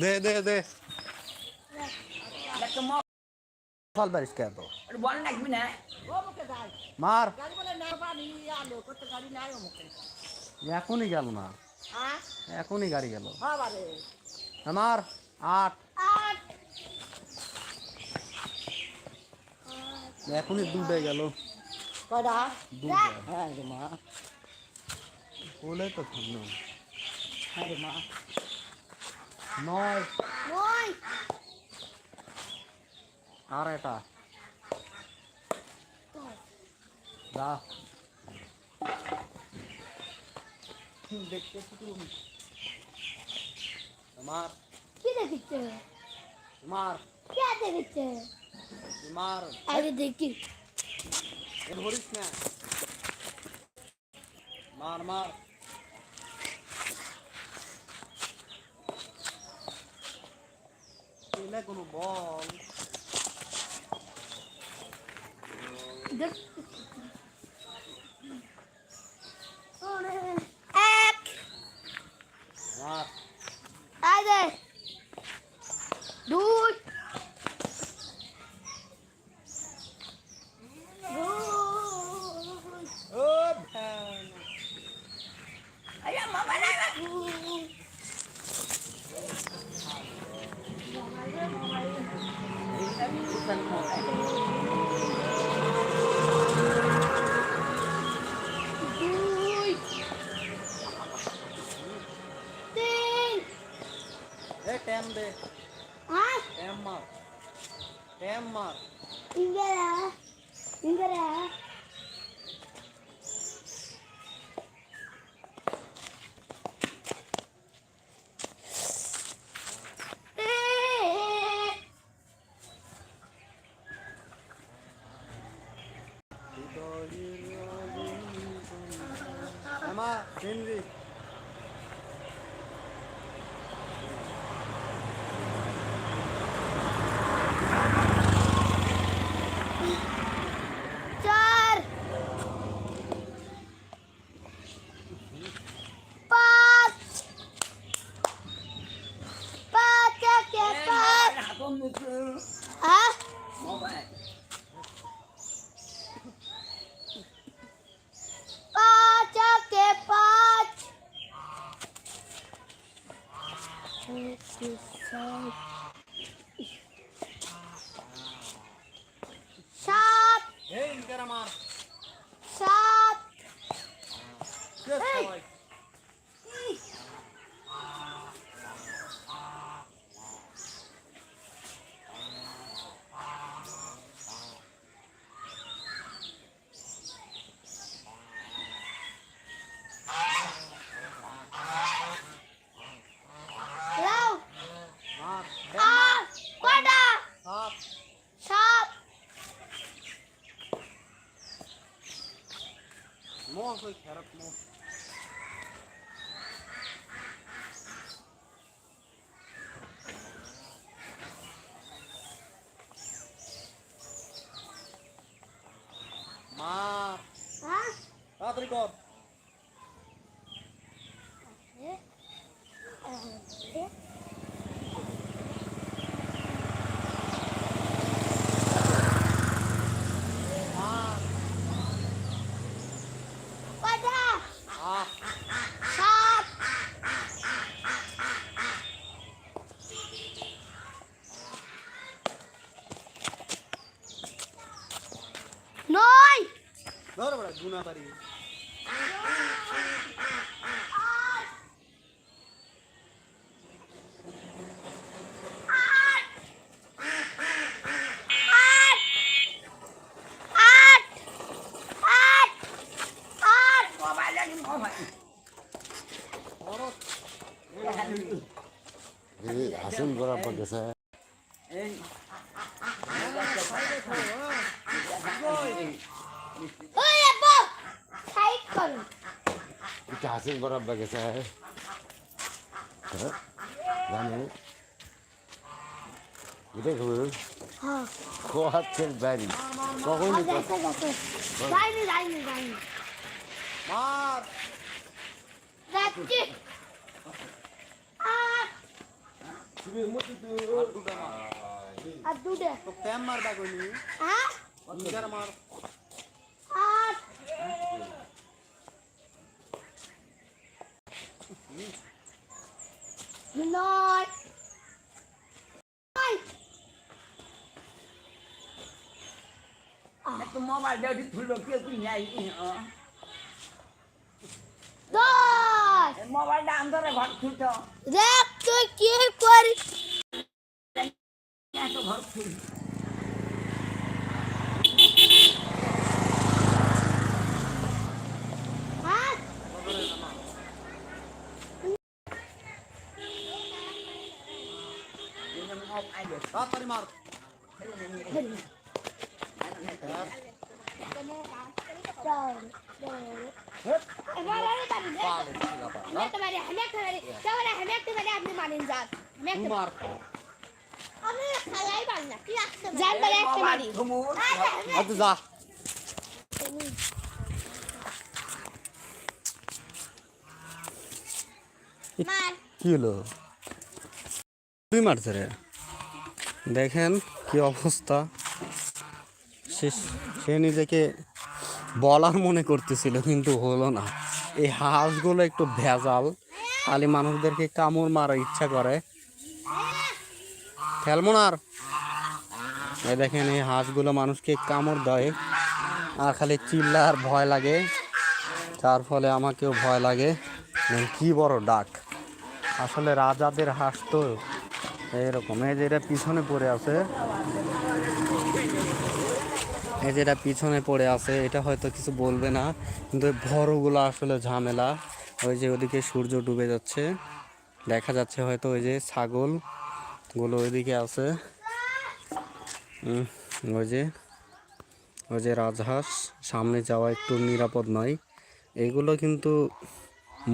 দে দে দে। একটা ফল বারিশ কে তো বল লাগবি না। মার। এখনই গেল না। হ্যাঁ? এখনই গাড়ি গেল। হ্যাঁ আমার আট। আট। এখনই দুটে গেল। কয়টা? দুটে হ্যাঁ রে মা। বলে তো থামলো। হ্যাঁ রে মা। নয়। নয়। আর এটা? যা। দেখতে তোমার কি দেখছে? তোমার কে দেখছে? তোমার আগে দেখি। এ ধরিস না। মার মার। এলে কোনো বল Đồng. কে এই! সবাই লাও মার আট কয়টা সাত সাত মোহ কই খারাপ মোহ মার হ্যাঁ তাড়াতাড়ি কর মার কয়টা আহ সাত নয় ধর বড় গুনা তারি আট আট আট আট মোবাইল মোবাইল খরচ হাসিন করা গেছে এই ওই আব্বু সাইড কর এটা হাসিন করা গেছে হ্যাঁ জানি এটা খবর হ্যাঁ কোয়াচ্ছেন বাড়ি কখনই গেছে গেছে যাইনি যাইনি যাইনি মার যাচ্ছি আট আর দুটে তো প্যাম মারবা কইনি হ্যাঁ নিজের মার আট নয় একটু মোবাইল দিয়ে তুললো কে তুই নাই মোবাইলটা আন্দরে ঘর খুলছ দেখ তুই কি করিস ঘর খুল হ্যাঁ মোবাইল তাড়াতাড়ি মার চার এবার আরে তারি দে আমি একটা মারি আমি একটা মারি তাহলে আমি একটা মারি আপনি মানেন যান আমি একটা মার আমি খালাই পারি না কি আসছে জান বলে একটা মারি ঘুমুর আচ্ছা যা মার কি হলো তুই মারছে রে দেখেন কি অবস্থা। সে সে নিজেকে বলার মনে করতেছিল, কিন্তু হলো না। এই হাঁসগুলো একটু ভেজাল, খালি মানুষদেরকে কামড় মারার ইচ্ছা করে। খেলব না আর দেখেন, এই হাঁসগুলো মানুষকে কামড় দেয়, আর খালি চিল্লা আর ভয় লাগে। তার ফলে আমাকেও ভয় লাগে। কি বড় ডাক। আসলে রাজাদের হাঁস তো এইরকম এই যে এটা পিছনে পড়ে আছে। এই যেটা পিছনে পড়ে আছে, এটা হয়তো কিছু বলবে না, কিন্তু বড়গুলো আসলে ঝামেলা। ওই যে ওদিকে সূর্য ডুবে যাচ্ছে, দেখা যাচ্ছে হয়তো ওই যে ছাগলগুলো ওইদিকে আছে। ওই যে ওই যে রাজহাঁস, সামনে যাওয়া একটু নিরাপদ নয়। এগুলো কিন্তু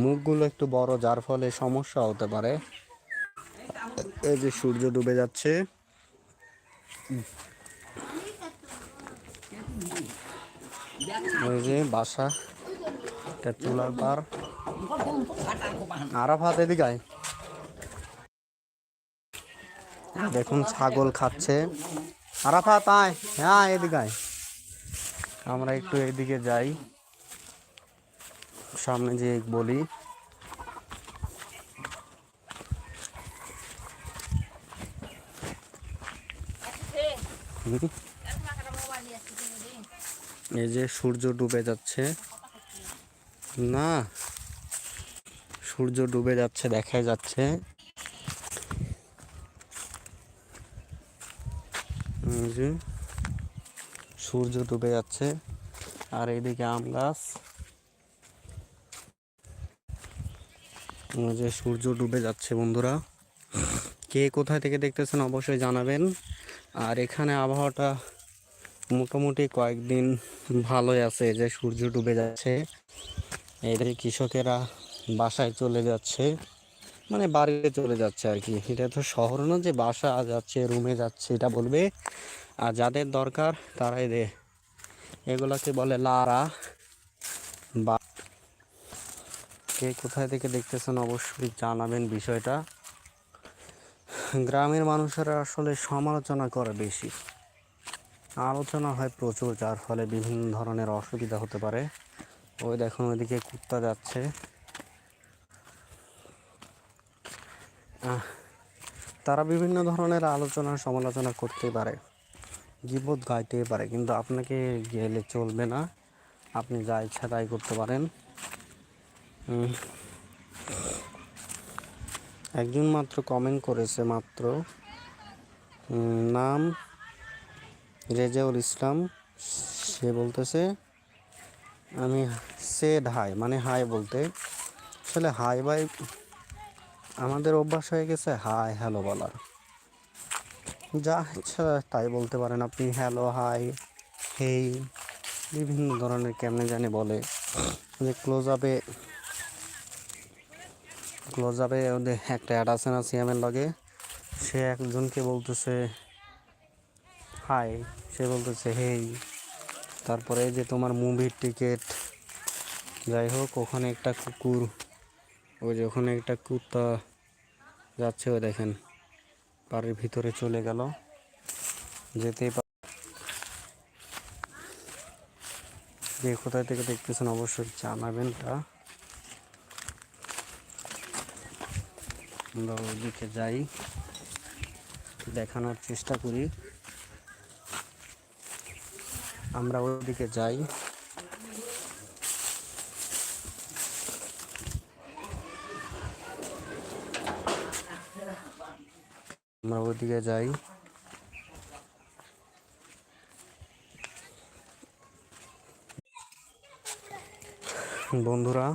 মুখগুলো একটু বড়, যার ফলে সমস্যা হতে পারে। এই যে সূর্য ডুবে যাচ্ছে। ওই যে বাসা চুলার পার। আরাফাত, এদিকে। দেখুন, ছাগল খাচ্ছে। আরাফাত, আয়। হ্যাঁ এদিকে। আমরা একটু এদিকে যাই। সামনে যে বলি। এই যে সূর্য ডুবে যাচ্ছে। না, সূর্য ডুবে যাচ্ছে দেখা যাচ্ছে। সূর্য ডুবে যাচ্ছে, আর এইদিকে আম গাছ। যে সূর্য ডুবে যাচ্ছে, বন্ধুরা। কে কোথায় থেকে দেখতেছেন অবশ্যই জানাবেন। আর এখানে আবহাওয়াটা মোটামুটি কয়েকদিন ভালোই আছে যে সূর্য ডুবে যাচ্ছে। এদের কৃষকেরা বাসায় চলে যাচ্ছে মানে বাড়িতে চলে যাচ্ছে আর কি। এটা তো শহর না যে বাসা যাচ্ছে, রুমে যাচ্ছে, এটা বলবে। আর যাদের দরকার তারাই দে। এগুলাকে বলে লারা বা কে কোথায় থেকে দেখতেছেন অবশ্যই জানাবেন বিষয়টা। গ্রামের মানুষেরা আসলে সমালোচনা করে বেশি। আলোচনা হয় প্রচুর, যার ফলে বিভিন্ন ধরনের অসুবিধা হতে পারে। ওই দেখুন, ওইদিকে কুত্তা যাচ্ছে। তারা বিভিন্ন ধরনের আলোচনা, সমালোচনা করতে পারে। গিবোধ গাইতে পারে, কিন্তু আপনাকে গেলে চলবে না। আপনি যা ইচ্ছা তাই করতে পারেন। একজন মাত্র কমেন্ট করেছে, মাত্র। নাম রেজাউল ইসলাম, সে বলতেছে, আমি সেড হাই মানে হাই বলতে। আসলে হাই বাই আমাদের অভ্যাস হয়ে গেছে হাই, হ্যালো বলার। যা ইচ্ছা তাই বলতে পারেন আপনি, হ্যালো, হাই, হেই, বিভিন্ন ধরনের কেমনে জানি বলে। যে ক্লোজ আপে ক্লোজ আপে একটা অ্যাড আছে না সিএমের লগে সে একজনকে বলতেছে হাই সে বলতেছে হেই তারপরে যে তোমার মুভির টিকিট যাই হোক, ওখানে একটা কুকুর, ওই যে ওখানে একটা কুত্তা যাচ্ছে, ওই দেখেন, বাড়ির ভিতরে চলে গেল, যেতেই যে কোথায় থেকে দেখতেছেন অবশ্যই জানাবেন তা আমরা ওইদিকে যাই দেখানোর চেষ্টা করি। আমরা ওইদিকে যাই। আমরা ওইদিকে যাই। বন্ধুরা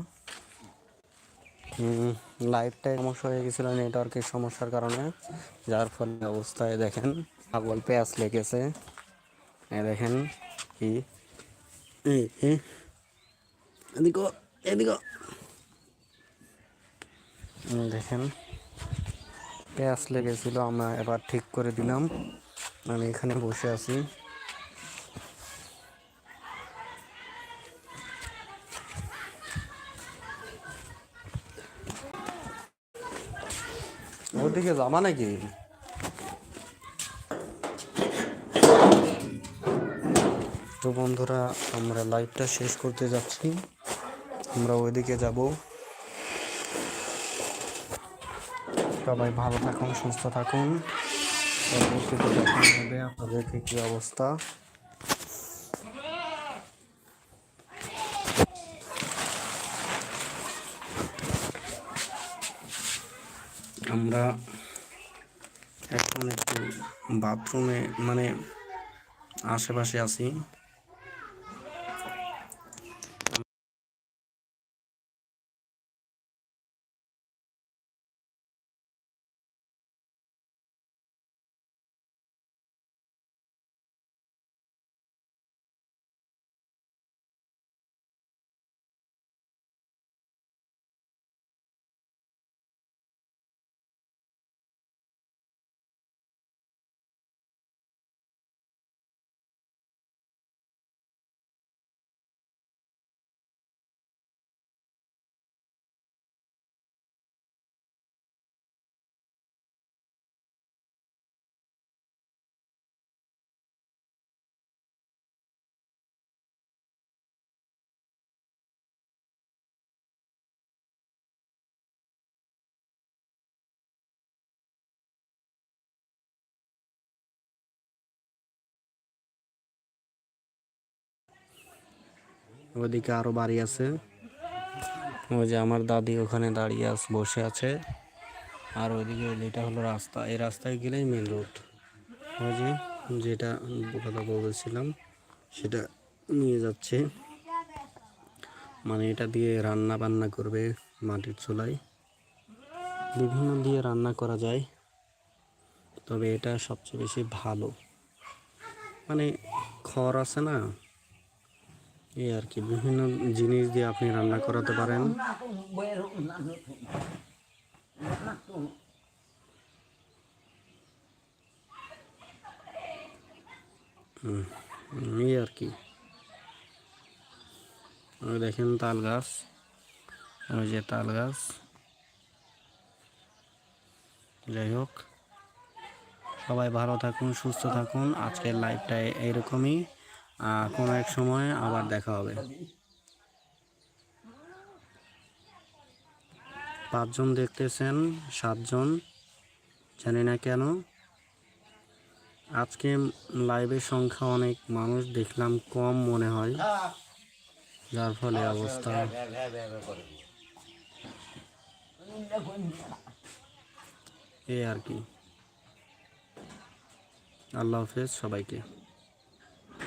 লাইভটা সমস্যা হয়ে গেছিল নেটওয়ার্কের সমস্যার কারণে। যার ফলে অবস্থায় দেখেন পাগল পেঁয়াজ লেগেছে। দেখেন কি। এদিকে এদিকে। দেখেন পেঁয়াজ লেগেছিল, আমরা এবার ঠিক করে দিলাম। আমি এখানে বসে আছি। ওদিকে যাবা নাকি? তো বন্ধুরা, আমরা লাইভটা শেষ করতে যাচ্ছি। আমরা ওইদিকে যাব। সবাই ভালো থাকুন, সুস্থ থাকুন। পরবর্তীতে দেখা হবে কি অবস্থা। আমরা এখন একটু বাথরুমে মানে আশেপাশে আছি। ওদিকে আরও বাড়ি আছে। ওই যে আমার দাদি ওখানে দাঁড়িয়ে আছে বসে আছে। আর ওইদিকে এটা হলো রাস্তা, এই রাস্তায় গেলেই মেন রোড ওই যে যেটা কথা বলছিলাম, সেটা নিয়ে যাচ্ছে। মানে এটা দিয়ে রান্না বান্না করবে মাটির চুলায়। বিভিন্ন দিয়ে রান্না করা যায়। তবে এটা সবচেয়ে বেশি ভালো। মানে খড় আছে না এই আর কি বিভিন্ন জিনিস দিয়ে আপনি রান্না করাতে পারেন। এই আর কি। দেখেন তাল গাছ ওই যে তাল গাছ। যাই হোক সবাই ভালো থাকুন সুস্থ থাকুন। আজকের লাইভটা এইরকমই। আহ, কোনো এক সময় আবার দেখা হবে। পাঁচজন দেখতেছেন, সাতজন, জানি না কেন। আজকে লাইভের সংখ্যা অনেক, মানুষ দেখলাম কম মনে হয়। যার ফলে অবস্থা এই আর কি। আল্লাহ হাফেজ সবাইকে।